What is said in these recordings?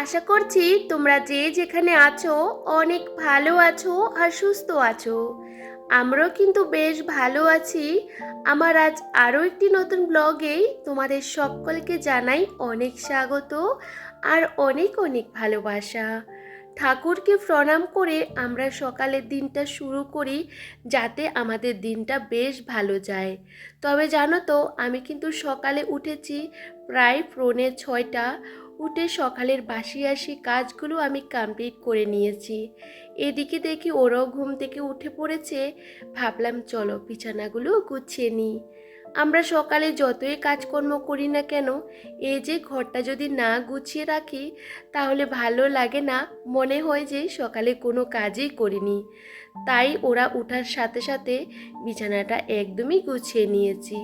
আশা করছি তোমরা যে যেখানে আছো অনেক ভালো আছো আর সুস্থ আছো। আমরাও কিন্তু বেশ ভালো আছি। আমার আজ আরও একটি নতুন ব্লগে তোমাদের সকলকে জানাই অনেক স্বাগত আর অনেক অনেক ভালোবাসা। ঠাকুরকে প্রণাম করে আমরা সকালের দিনটা শুরু করি যাতে আমাদের দিনটা বেশ ভালো যায়। তবে জানো তো, আমি কিন্তু সকালে উঠেছি প্রায় পৌনে ছয়টা। উঠে সকালের বাসি আসি কাজগুলো আমি কমপ্লিট করে নিয়েছি। এদিকে দেখি ওরাও ঘুম থেকে উঠে পড়েছে। ভাবলাম, চলো বিছানাগুলো গুছিয়ে নিই। আমরা সকালে যতই কাজকর্ম করি না কেন, এই যে ঘরটা যদি না গুছিয়ে রাখি, তাহলে ভালো লাগে না। মনে হয় যে সকালে কোনো কাজই করিনি। তাই ওরা ওঠার সাথে সাথে বিছানাটা একদমই গুছিয়ে নিয়েছি।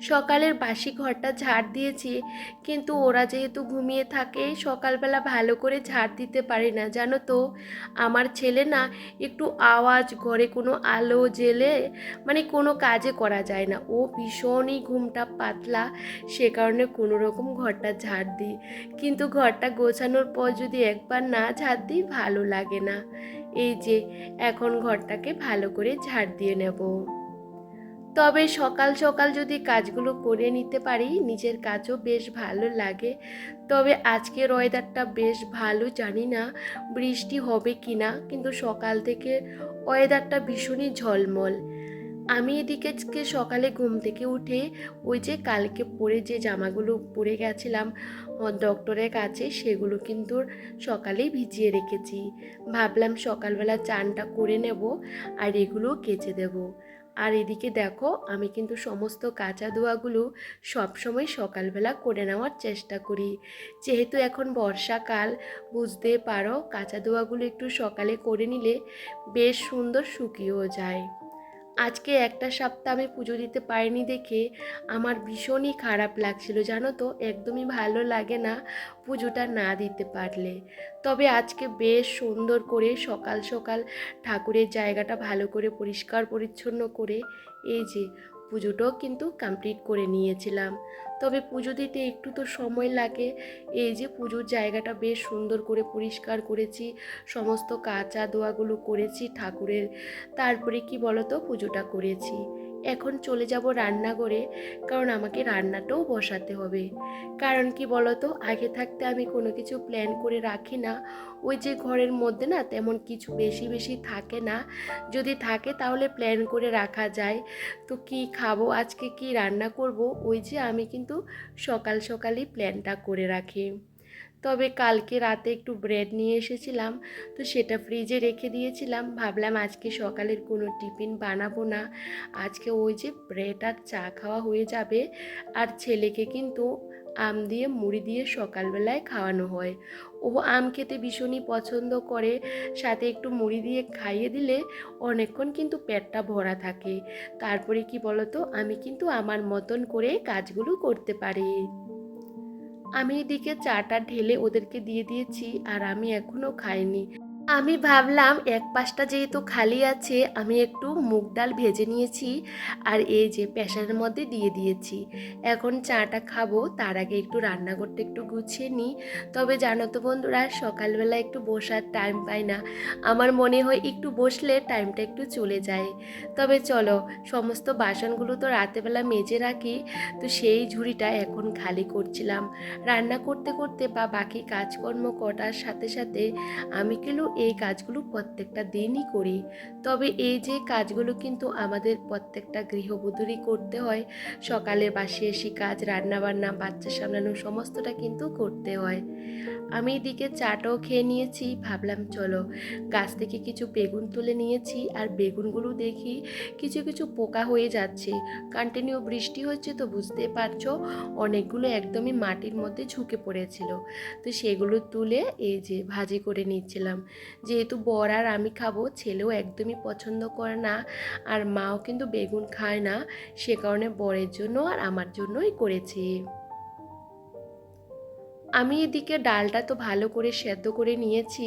সকালের বাসি ঘরটা ঝাড় দিয়েছি, কিন্তু ওরা যেহেতু ঘুমিয়ে থাকে, সকালবেলা ভালো করে ঝাড় দিতে পারে না, জানো তো? আমার ছেলে না একটু আওয়াজ, ঘরে কোনো আলো জেলে মানে কোনো কাজে করা যায় না। ও ভীষণই ঘুমটা পাতলা, সে কারণে কোনো রকম ঘরটা ঝাড় দিই। কিন্তু ঘরটা গোছানোর পর যদি একবার না ঝাড় দিই, ভালো লাগে না। এই যে, এখন ঘরটাকে ভালো করে ঝাড় দিয়ে নেব। তবে সকাল সকাল যদি কাজগুলো করে নিতে পারি, নিজের কাজও বেশ ভালো লাগে। তবে আজকের ওয়েদারটা বেশ ভালো, জানি না বৃষ্টি হবে কি না কিন্তু সকাল থেকে ওয়েদারটা ভীষণই ঝলমল। আমি এদিকে আজকে সকালে ঘুম থেকে উঠে ওই যে কালকে পরে যে জামাগুলো পরে গেছিলাম ডক্টরের কাছে, সেগুলো কিন্তু সকালেই ভিজিয়ে রেখেছি। ভাবলাম সকালবেলা চানটা করে নেব আর এগুলো কেচে দেবো। আর এদিকে দেখো, আমি কিন্তু সমস্ত কাঁচা দোয়াগুলো সবসময় সকালবেলা করে নেওয়ার চেষ্টা করি। যেহেতু এখন বর্ষাকাল, বুঝতে পারো, কাঁচা দোয়াগুলো একটু সকালে করে নিলে বেশ সুন্দর শুকিয়েও যায়। আজকে একটা সপ্তাহ আমি পুজো দিতে পারিনি দেখে আমার ভীষণই খারাপ লাগছিল, জানো তো? একদমই ভালো লাগে না পুজোটা না দিতে পারলে। তবে আজকে বেশ সুন্দর করে সকাল সকাল ঠাকুরের জায়গাটা ভালো করে পরিষ্কার পরিচ্ছন্ন করে, এই যে পুজোটাও কিন্তু কমপ্লিট করে নিয়েছিলাম। তবে পুজো দিতে একটু তো সময় লাগে। এই যে পুজোর জায়গাটা বেশ সুন্দর করে পরিষ্কার করেছি, সমস্ত কাঁচা দোয়াগুলো করেছি ঠাকুরের। তারপরে কি বলতো? পুজোটা করেছি। এখন চলে যাব রান্না করে কারণ আমাকে রান্নাটাও বসাতে হবে। কারণ কি বলতো, আগে থাকতে আমি কোনো কিছু প্ল্যান করে রাখি না। ওই যে ঘরের মধ্যে না তেমন কিছু বেশি বেশি থাকে না। যদি থাকে তাহলে প্ল্যান করে রাখা যায়। তো কি খাব, আজকে কি রান্না করব, ওই যে আমি কিন্তু সকাল সকালই প্ল্যানটা করে রাখি। তবে কালকে রাতে একটু ব্রেড নিয়ে এসেছিলাম, তো সেটা ফ্রিজে রেখে দিয়েছিলাম। ভাবলাম আজকে সকালের কোনো টিফিন বানাবো না। আজকে ওই যে ব্রেড আর চা খাওয়া হয়ে যাবে। আর ছেলেকে কিন্তু আম দিয়ে, মুড়ি দিয়ে সকালবেলায় খাওয়ানো হয়। ও আম খেতে ভীষণই পছন্দ করে। সাথে একটু মুড়ি দিয়ে খাইয়ে দিলে অনেকক্ষণ কিন্তু পেটটা ভরা থাকে। তারপরে কি বলতো, আমি কিন্তু আমার মতন করে কাজগুলো করতে পারি। আমি এদিকে চাটা ঢেলে ওদেরকে দিয়ে দিয়েছি আর আমি এখনও খাইনি। আমি ভাবলাম এক পাশটা যেহেতু খালি আছে, আমি একটু মুগ ডাল ভেজে নিয়েছি আর এই যে প্রেশারের মধ্যে দিয়ে দিয়েছি। এখন চাটা খাব, তার আগে একটু রান্না করতে একটু গুছিয়ে নিই। তবে জানো তো বন্ধুরা, সকালবেলা একটু বসার টাইম পাই না। আমার মনে হয় একটু বসলে টাইমটা একটু চলে যায়। তবে চলো, সমস্ত বাসনগুলো তো রাতেবেলা মেজে রাখি, তো সেই ঝুড়িটা এখন খালি করছিলাম। রান্না করতে করতে বা বাকি কাজকর্ম করার সাথে সাথে আমি কিন্তু এই কাজগুলো প্রত্যেকটা দিনই করি। তবে এই যে কাজগুলো কিন্তু আমাদের প্রত্যেকটা গৃহবধূরই করতে হয়। সকালে বাসি এসি কাজ, রান্নাবান্না, বাচ্চা সামলানো সমস্তটা কিন্তু করতে হয়। আমি এদিকে চাটাও খেয়ে নিয়েছি, ভাবলাম চলো গাছ থেকে কিছু বেগুন তুলে নিয়েছি আর বেগুনগুলো দেখি কিছু কিছু পোকা হয়ে যাচ্ছে। কন্টিনিউ বৃষ্টি হচ্ছে তো বুঝতে পারছ, অনেকগুলো একদমই মাটির মধ্যে ঝুঁকে পড়েছিল। তো সেগুলো তুলে এই যে ভাজি করে নিচ্ছিলাম। যেহেতু বর আর আমি খাব, ছেলেও একদমই পছন্দ করে না, আর মাও কিন্তু বেগুন খায় না, সে কারণে বরের জন্য আর আমার জন্যই করেছি। আমি এদিকে ডালটা তো ভালো করে সেদ্ধ করে নিয়েছি।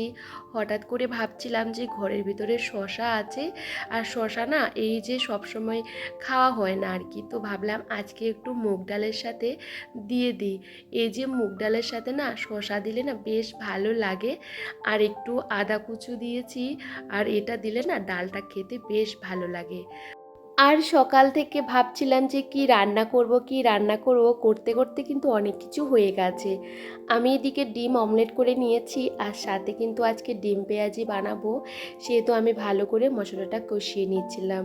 হঠাৎ করে ভাবছিলাম যে ঘরের ভিতরে শশা আছে। আর শশা না এই যে সবসময় খাওয়া হয় না আর কি। তো ভাবলাম আজকে একটু মুগ ডালের সাথে দিয়ে দিই। এই যে মুগ ডালের সাথে না শশা দিলে না বেশ ভালো লাগে। আর একটু আদা কুচু দিয়েছি। আর এটা দিলে না ডালটা খেতে বেশ ভালো লাগে। আর সকাল থেকে ভাবছিলাম যে কি রান্না করব, কি রান্না করব, করতে করতে কিন্তু অনেক কিছু হয়ে গেছে। আমি এদিকে ডিম অমলেট করে নিয়েছি আর সাথে কিন্তু আজকে ডিম পেঁয়াজি বানাবো। সেহেতু আমি ভালো করে মশলাটা কষিয়ে নিচ্ছিলাম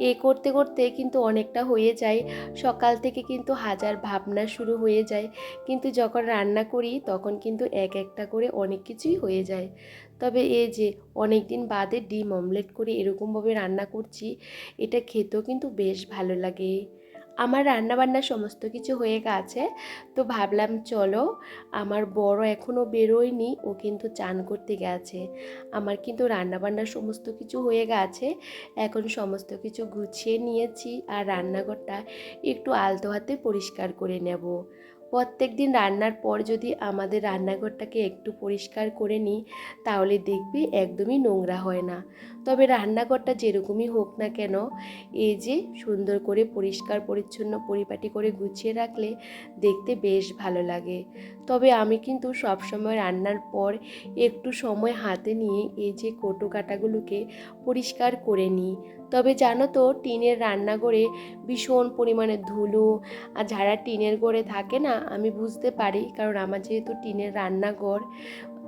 এ করতে করতে কিন্তু অনেকটা হয়ে যায়। সকাল থেকে কিন্তু হাজার ভাবনা শুরু হয়ে যায়। কিন্তু যখন রান্না করি তখন কিন্তু এক একটা করে অনেক কিছুই হয়ে যায়। তবে এই যে অনেক দিন বাদে ডিম অমলেট করে এরকমভাবে রান্না করছি, এটা খেতেও কিন্তু বেশ ভালো লাগে। আমার রান্নাবান্না সমস্ত কিছু হয়ে গেছে, তো ভাবলাম চলো, আমার বড় এখনও বেরোয়নি, ও কিন্তু চান করতে গেছে। আমার কিন্তু রান্নাবান্না সমস্ত কিছু হয়ে গেছে, এখন সমস্ত কিছু গুছিয়ে নিয়েছি, আর রান্নাঘরটা একটু আলতো হাতে পরিষ্কার করে নেব। প্রত্যেক দিন রান্নার পর যদি আমাদের রান্নাঘরটাকে একটু পরিষ্কার করে নিই, তাহলে দেখবি একদমই নোংরা হয় না। তবে রান্নাঘরটা যেরকমই হোক না কেন, এই যে সুন্দর করে পরিষ্কার, পরিচ্ছন্ন পরিপাটি করে গুছিয়ে রাখলে দেখতে বেশ ভালো লাগে। তবে আমি কিন্তু সবসময় রান্নার পর একটু সময় হাতে নিয়ে এই যে কোটো কাটাগুলোকে পরিষ্কার করে নিই। তবে জানো তো, টিনের রান্নাঘরে ভীষণ পরিমাণে ধুলো আর যারা টিনের ঘরে থাকে না, আমি বুঝতে পারি কারণ আমার যেহেতু টিনের রান্নাঘর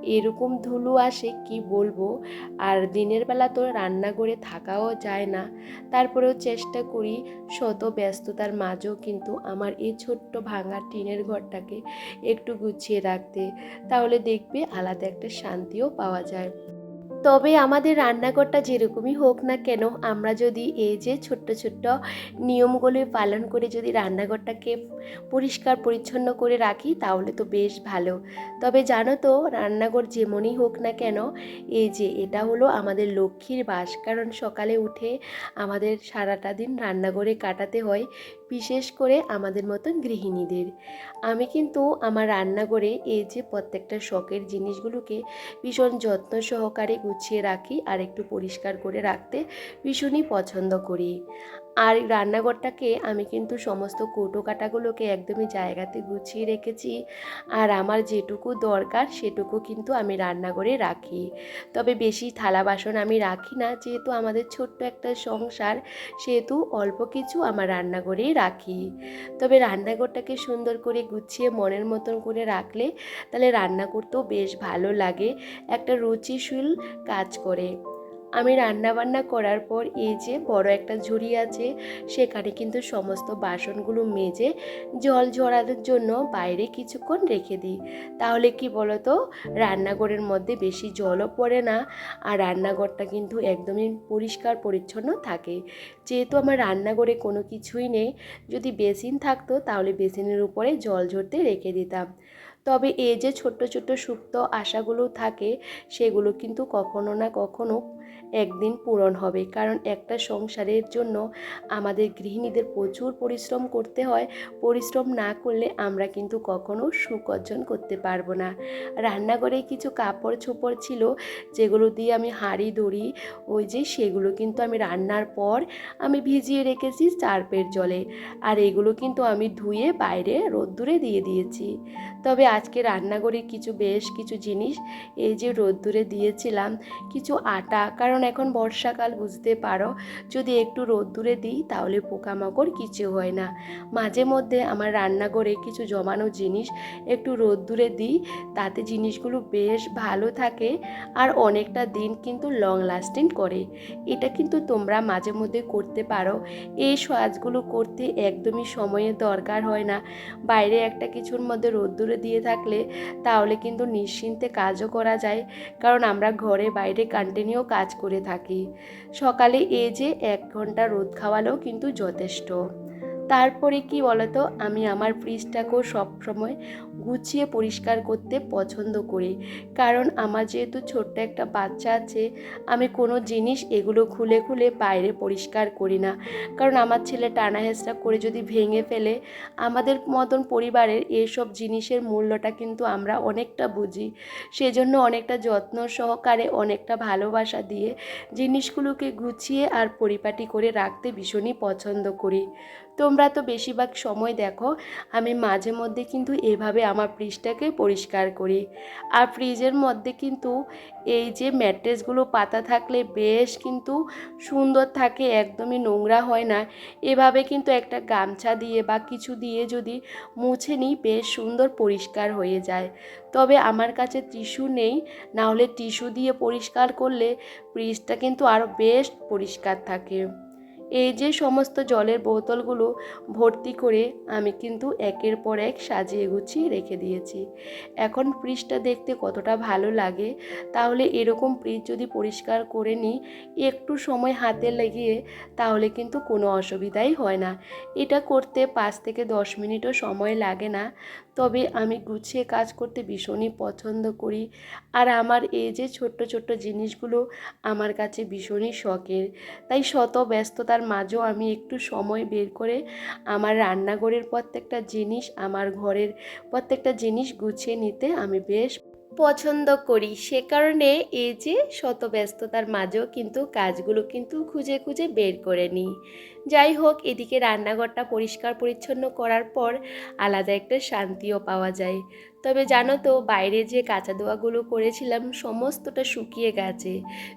এরকম ধুলো আসে, কি বলব? আর দিনের বেলা তো রান্না করে থাকাও যায় না। তারপরেও চেষ্টা করি শত ব্যস্ততার মাঝেও কিন্তু আমার এই ছোট্ট ভাঙা টিনের ঘরটাকে একটু গুছিয়ে রাখতে। তাহলে দেখবে আলাদা একটা শান্তিও পাওয়া যায়। তবে আমাদের রান্নাঘরটা যেরকমই হোক না কেন, আমরা যদি এই যে ছোট্ট ছোট্ট নিয়মগুলি পালন করে যদি রান্নাঘরটাকে পরিষ্কার পরিচ্ছন্ন করে রাখি, তাহলে তো বেশ ভালো। তবে জানো তো, রান্নাঘর যেমনই হোক না কেন, এই যে এটা হলো আমাদের লক্ষ্মীর বাস। কারণ সকালে উঠে আমাদের সারাটা দিন রান্নাঘরে কাটাতে হয়। বিশেষ করে আমাদের মতন গৃহিণীদের। আমি কিন্তু আমার রান্না করে এই যে প্রত্যেকটা শখের জিনিসগুলোকে ভীষণ যত্ন সহকারে গুছিয়ে রাখি আর একটু পরিষ্কার করে রাখতে ভীষণই পছন্দ করি। আর রান্নাঘরটাকে আমি কিন্তু সমস্ত কৌটো কাটাগুলোকে একদমই জায়গাতে গুছিয়ে রেখেছি। আর আমার যেটুকু দরকার সেটুকু কিন্তু আমি রান্নাঘরে রাখি। তবে বেশি থালা বাসন আমি রাখি না, যেহেতু আমাদের ছোট্ট একটা সংসার, সেহেতু অল্প কিছু আমার রান্নাঘরেই রাখি। তবে রান্নাঘরটাকে সুন্দর করে গুছিয়ে মনের মতন করে রাখলে তাহলে রান্না করতেও বেশ ভালো লাগে, একটা রুচিশীল কাজ করে। আমি রান্না বান্না করার পর এই যে বড় একটা ঝুড়ি আছে, সেখানে কিন্তু সমস্ত বাসনগুলো মেজে জল ঝরানোর জন্য বাইরে কিছুক্ষণ রেখে দিই। তাহলে কি বলতো? রান্নাঘরের মধ্যে বেশি জলও পড়ে না আর রান্নাঘরটা কিন্তু একদমই পরিষ্কার পরিচ্ছন্ন থাকে। যেহেতু আমার রান্নাঘরে কোনো কিছুই নেই, যদি বেসিন থাকতো তাহলে বেসিনের উপরে জল ঝরতে রেখে দিতাম। তবে এই যে ছোট্ট ছোট্ট সুপ্ত আশাগুলো থাকে, সেগুলো কিন্তু কখনো না কখনো একদিন পূরণ হবে। কারণ একটা সংসারের জন্য আমাদের গৃহিণীদের প্রচুর পরিশ্রম করতে হয়। পরিশ্রম না করলে আমরা কিন্তু কখনো সুখ অর্জন করতে পারব না। রান্নাঘরে কিছু কাপড় চোপড় ছিল যেগুলো দিয়ে আমি হাঁড়ি, দড়ি, ওই যে সেগুলো কিন্তু আমি রান্নার পর আমি ভিজিয়ে রেখেছি চারপের জলে। আর এগুলো কিন্তু আমি ধুয়ে বাইরে রোদ্দুরে দিয়ে দিয়েছি। তবে আজকে রান্নাঘরে কিছু বেশ কিছু জিনিস, এই যে রোদ্দুরে দিয়েছিলাম, কিছু আটা কারণ এখন বর্ষাকাল, বুঝতে পারো। যদি একটু রোদ্দুরে দিই, তাহলে পোকামাকড় কিছু হয় না। মাঝে মধ্যে আমার রান্নাঘরে কিছু জমানো জিনিস একটু রোদ্দুরে দিই, তাতে জিনিসগুলো বেশ ভালো থাকে আর অনেকটা দিন কিন্তু লং লাস্টিং করে। এটা কিন্তু তোমরা মাঝে মধ্যে করতে পারো। এই সাজগুলো করতে একদমই সময়ের দরকার হয় না। বাইরে একটা কিছুর মধ্যে রোদ্দুরে দিয়ে থাকলে, তাহলে কিন্তু নিশ্চিন্তে কাজও করা যায়। কারণ আমরা ঘরে বাইরে কন্টিনিউ কাজ করে থাকি। সকালে এ যে এক ঘণ্টা রোদ খাওয়ালেও কিন্তু যথেষ্ট। তারপরে কি বলতো? আমি আমার ফ্রিজটাকেও সবসময় গুছিয়ে পরিষ্কার করতে পছন্দ করি। কারণ আমার যেহেতু ছোট্ট একটা বাচ্চা আছে, আমি কোনো জিনিস এগুলো খুলে খুলে বাইরে পরিষ্কার করি না। কারণ আমার ছেলে টানা হেঁচড়া করে যদি ভেঙে ফেলে, আমাদের মতন পরিবারের এইসব জিনিসের মূল্যটা কিন্তু আমরা অনেকটা বুঝি। সেজন্য অনেকটা যত্ন সহকারে, অনেকটা ভালোবাসা দিয়ে জিনিসগুলোকে গুছিয়ে আর পরিপাটি করে রাখতে ভীষণই পছন্দ করি। তোমরা তো বেশিরভাগ সময় দেখো, আমি মাঝে মধ্যে কিন্তু এভাবে আমার ফ্রিজটাকে পরিষ্কার করি। আর ফ্রিজের মধ্যে কিন্তু এই যে ম্যাট্রেসগুলো পাতা থাকলে বেশ কিন্তু সুন্দর থাকে, একদমই নোংরা হয় না। এভাবে কিন্তু একটা গামছা দিয়ে বা কিছু দিয়ে যদি মুছে নিই, বেশ সুন্দর পরিষ্কার হয়ে যায়। তবে আমার কাছে টিস্যু নেই না হলে টিস্যু দিয়ে পরিষ্কার করলে ফ্রিজটা কিন্তু আরও বেশ পরিষ্কার থাকে। এই যে সমস্ত জলের বোতলগুলো ভর্তি করে আমি কিন্তু একের পর এক সাজিয়ে গুছিয়ে রেখে দিয়েছি। এখন ফ্রিজটা দেখতে কতটা ভালো লাগে, তাহলে এরকম ফ্রিজ যদি পরিষ্কার করে নিই, একটু সময় হাতে লেগিয়ে, তাহলে কিন্তু কোনো অসুবিধাই হয় না। এটা করতে পাঁচ থেকে দশ মিনিটও সময় লাগে না, তবে আমি গুছিয়ে কাজ করতে ভীষণই পছন্দ করি। আর আমার এই যে ছোট্ট ছোট্ট জিনিসগুলো আমার কাছে ভীষণই শখের, তাই শত ব্যস্ততার মাঝেও আমি একটু সময় বের করে আমার রান্নাঘরের প্রত্যেকটা জিনিস, আমার ঘরের প্রত্যেকটা জিনিস গুছিয়ে নিতে আমি বেশ পছন্দ করি। সে কারণে এই যে শত ব্যস্ততার মাঝেও কিন্তু কাজগুলো কিন্তু খুঁজে খুঁজে বের করে নিই। যাই হোক, এদিকে রান্নাঘরটা পরিষ্কার পরিচ্ছন্ন করার পর আলাদা একটা শান্তিও পাওয়া যায়। তবে জানো তো, বাইরে যে কাঁচা দোয়াগুলো করেছিলাম, সমস্তটা শুকিয়ে গেছে।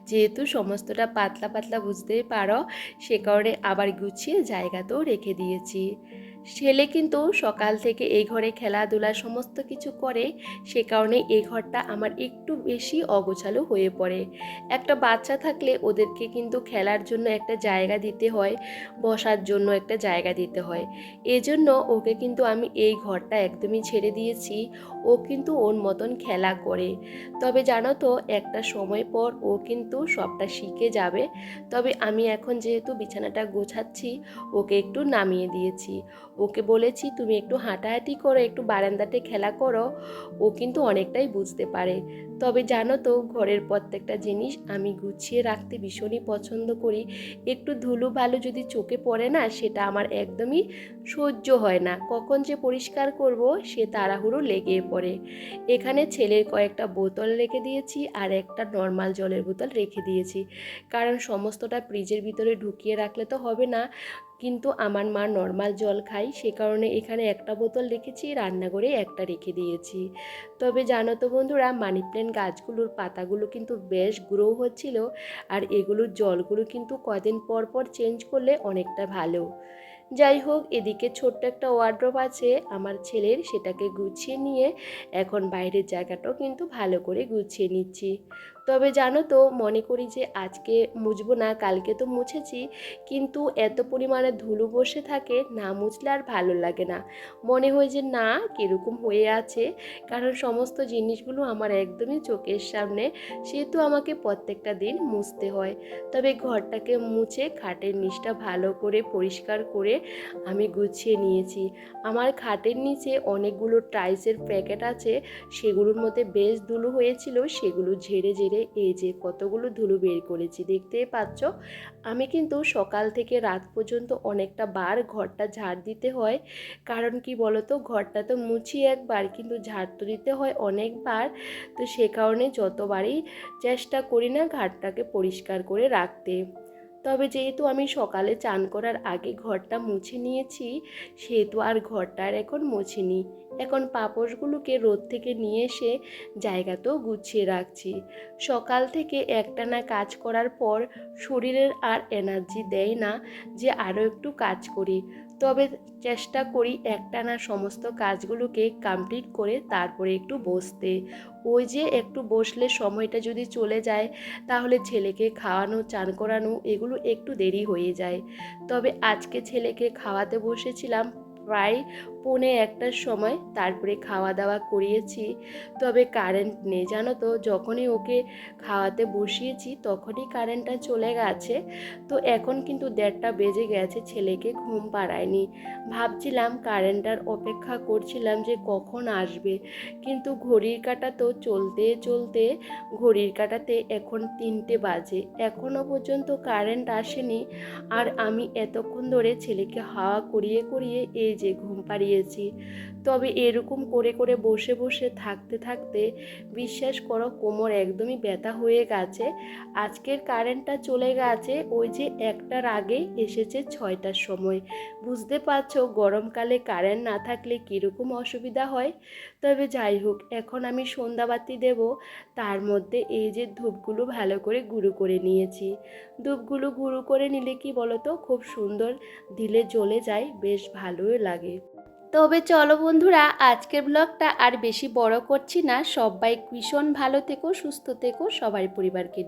যেহেতু সমস্তটা পাতলা পাতলা, বুঝতেই পারো, সে কারণে আবার গুছিয়ে জায়গাতেও রেখে দিয়েছি। ছেলে কিন্তু সকাল থেকে এই ঘরে খেলাধুলা সমস্ত কিছু করে, সে কারণে এই ঘরটা আমার একটু বেশি অগোছালো হয়ে পড়ে। একটা বাচ্চা থাকলে ওদেরকে কিন্তু খেলার জন্য একটা জায়গা দিতে হয়, বসার জন্য একটা জায়গা দিতে হয়। এজন্য ওকে কিন্তু আমি এই ঘরটা একদমই ছেড়ে দিয়েছি, ও কিন্তু ওর মতন খেলা করে। তবে জানো তো, একটা সময় পর ও কিন্তু সবটা শিখে যাবে। তবে আমি এখন যেহেতু বিছানাটা গোছাচ্ছি, ওকে একটু নামিয়ে দিয়েছি। ওকে বলেছি, তুমি একটু হাঁটাহাঁটি করো, একটু বারান্দাতে খেলা করো। ও কিন্তু অনেকটাই বুঝতে পারে। তবে জানো তো, ঘরের প্রত্যেকটা জিনিস আমি গুছিয়ে রাখতে ভীষণই পছন্দ করি। একটু ধুলো ভালো যদি চোখে পড়ে না, সেটা আমার একদমই সহ্য হয় না। কখন যে পরিষ্কার করব, সে তাড়াহুড়ো লেগে পড়ে। এখানে ছেলের কয়েকটা বোতল রেখে দিয়েছি আর একটা নর্মাল জলের বোতল রেখে দিয়েছি। কারণ সমস্তটা ফ্রিজের ভিতরে ঢুকিয়ে রাখলে তো হবে না। কিন্তু আমার মা নর্মাল জল খায়, সে কারণে এখানে একটা বোতল রেখেছি রান্নাঘরে একটা রেখে দিয়েছি। তবে জানো তো বন্ধুরা মানি প্ল্যান্ট গাছগুলোর পাতাগুলো কিন্তু বেশ গ্রো হচ্ছিল আর এগুলোর জলগুলো কিন্তু কদিন পর পর চেঞ্জ করলে অনেকটা ভালো। যাই হোক, এদিকে ছোট্ট একটা ওয়ার্ড্রপ আছে, আমার ছেলের, সেটাকে গুছিয়ে নিয়ে এখন বাইরের জায়গাটাও কিন্তু ভালো করে গুছিয়ে নিচ্ছি। তবে জানো তো, মনে করি যে আজকে মুছবো না, কালকে তো মুছেছি। কিন্তু এত পরিমাণে ধুলো বসে থাকে, না মুছলে আর ভালো লাগে না। মনে হয় যে না, কীরকম হয়ে আছে। কারণ সমস্ত জিনিসগুলো আমার একদমই চোখের সামনে, সেহেতু আমাকে প্রত্যেকটা দিন মুছতে হয়। তবে ঘরটাকে মুছে খাটের নিচটা ভালো করে পরিষ্কার করে আমি গুছিয়ে নিয়েছি। আমার খাটের নিচে অনেকগুলো টাইসের প্যাকেট আছে, সেগুলোর মধ্যে বেশ ধুলো হয়েছিল, সেগুলো ঝেড়ে ঝেড়ে এই যে কতগুলো ধুলো বের করেছি দেখতে পাচ্ছ? আমি কিন্তু সকাল থেকে রাত পর্যন্ত অনেকটা বার ঘরটা ঝাড় দিতে হয়। কারণ কি বলতো? ঘরটা তো মুছি একবার, কিন্তু ঝাড় তো দিতে হয় অনেকবার। তো সে কারণে যতবারই চেষ্টা করি না ঘাটটাকে পরিষ্কার করে রাখতে। তবে যেহেতু আমি সকালে চান করার আগে ঘরটা মুছে নিয়েছি, সেহেতু আর ঘরটা আর এখন মুছিনি। এখন পাপড়গুলোকে রোদ থেকে নিয়ে এসে জায়গাতেও গুছিয়ে রাখছি। সকাল থেকে একটানা কাজ করার পর শরীরের আর এনার্জি দেয় না যে আরও একটু কাজ করি। তবে চেষ্টা করি একটানা সমস্ত কাজগুলোকে কমপ্লিট করে তারপরে একটু বসতে। ওই যে একটু বসলে সময়টা যদি চলে যায়, তাহলে ছেলেকে খাওয়ানো, চান করানো, এগুলো একটু দেরি হয়ে যায়। তবে আজকে ছেলেকে খাওয়াতে বসেছিলাম প্রায় পৌনে একটার সময় তারপরে খাওয়া দাওয়া করিয়েছি। তবে কারেন্ট নেই, জানো তো? যখনই ওকে খাওয়াতে বসিয়েছি, তখনই কারেন্টটা চলে গেছে। তো এখন কিন্তু দেড়টা বেজে গেছে, ছেলেকে ঘুম পাড়ায়নি। ভাবছিলাম কারেন্টটার অপেক্ষা করছিলাম যে কখন আসবে। কিন্তু ঘড়ির কাটা তো চলতে চলতে, ঘড়ির কাটাতে এখন তিনটে বাজে। এখনও পর্যন্ত কারেন্ট আসেনি। আর আমি এতক্ষণ ধরে ছেলেকে হাওয়া করিয়ে করিয়ে এই যে ঘুম পাড়িয়েছি তবে এরকম করে করে বসে বসে থাকতে থাকতে বিশ্বাস করো কোমর একদমই ব্যথা হয়ে গেছে। আজকের কারেন্টটা চলে গেছে, ওই যে একটার আগেই এসেছে ছয়টার সময়। বুঝতে পারছ গরমকালে কারেন্ট না থাকলে কীরকম অসুবিধা হয়? তবে যাই হোক, এখন আমি সন্ধ্যাবাতি দেব, তার মধ্যে এই যে ধূপগুলো ভালো করে গুঁড়ো করে নিয়েছি। ধূপগুলো গুঁড়ো করে নিলে কি বলতো, খুব সুন্দর দিলে জ্বলে যায়, বেশ ভালোই লাগে। তবে চলো বন্ধুরা, আজকের ব্লগটা আর বেশি বড় করছি না। সবাই ভীষণ ভালো থেকো, সুস্থ থেকো সবার পরিবারকে